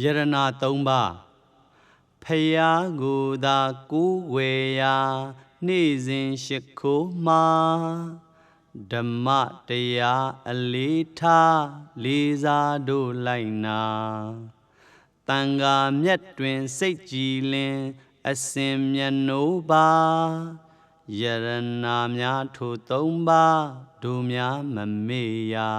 ယရနာ၃ပါးဖယားကိုသာကိုးဝယ်ရာနေ့စဉ်ရှိခိုးမှာဓမ္မတရားအလေးထားလေးစားတို့လိုက်နာတန်ဃာမြတ်တွင်စိတ်ကြည်လင်အစဉ်မျက်နှိုးပါယရနာများထိုသုံးပါတို့များမမေ့ရာ